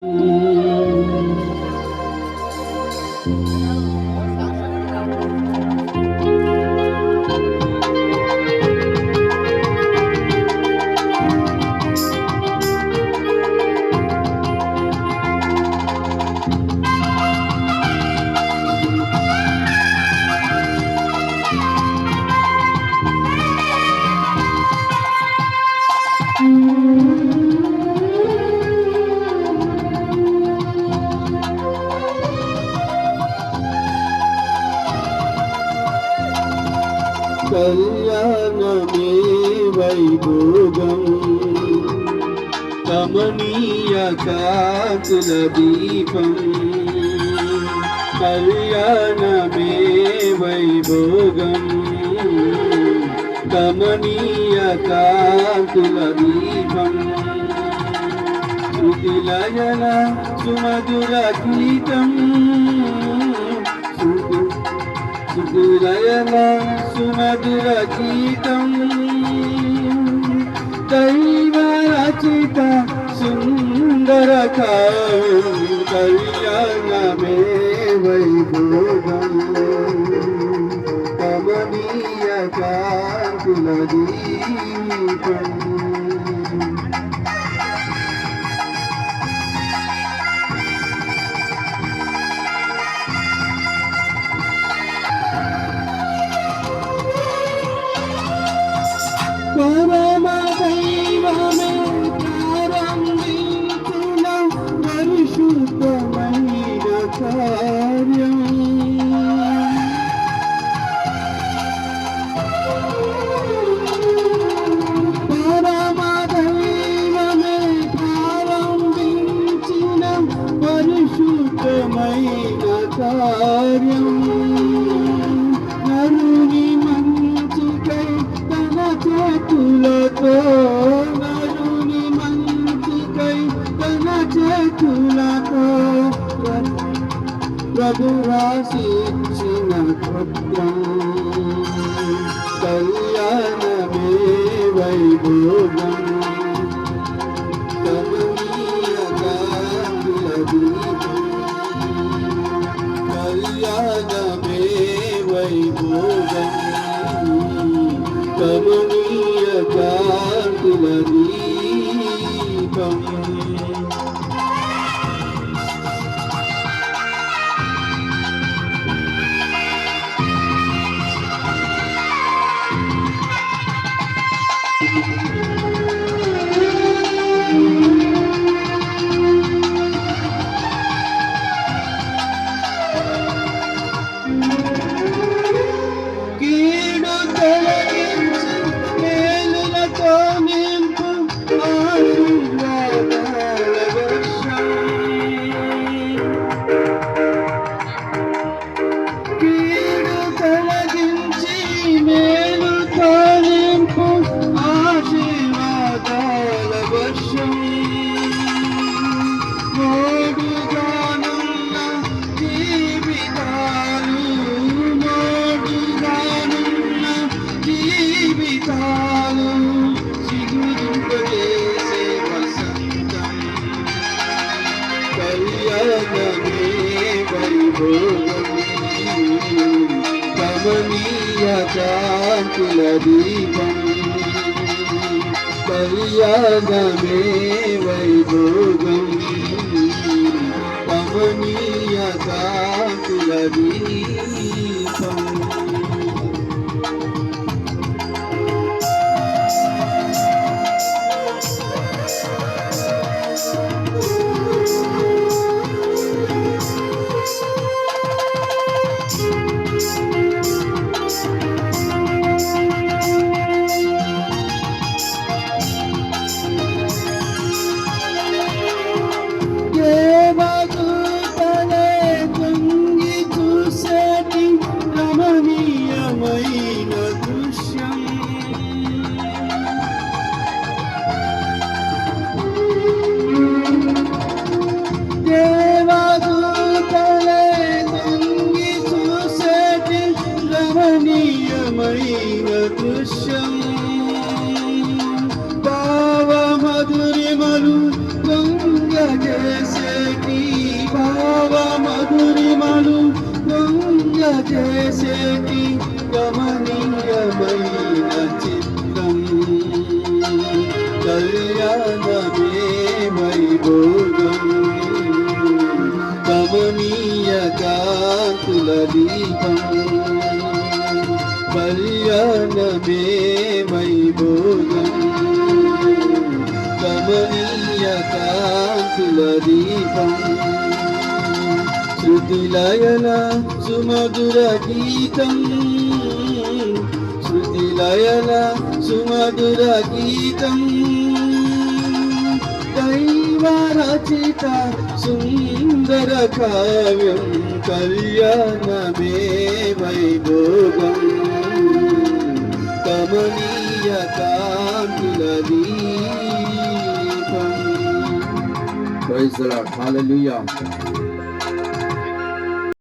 Mm-hmm. కళ్యాణమే వైభోగం కమనీయ కాకుల దీపం. కళ్యాణమే వైభోగం కమనీయ కాకుల దీపం. శృతిలయన సుమధుర గీతం. रयलं सुमधुरचितम् दैवरचित सुन्दरकर्यामे वैभव पबा कुलदीप ప్రభు కృత్యం కళ్యాణమే వైభోగం కళ్యాణమే వైభోగం కమనీయ కాంతుల దీపం கமனியாக்கில தீபம் மரியாதமே வைபோகம் கமனியாக்கில தீபம் जैसे कि गमनीयमयीन चित्तम् कल्याणमेवै भोगम् कमनीयकाकुलदीपम् कल्याणमेवै भोगम् कमनीयकाकुलदीपम् శృతిలయన సుమధుర గీతం శృతిలయన సుమధుర గీతం దైవరచిత సుందర కావ్యం కళ్యాణమే వైభోగం కమనీయ కాంతుల Praise the Lord. Hallelujah.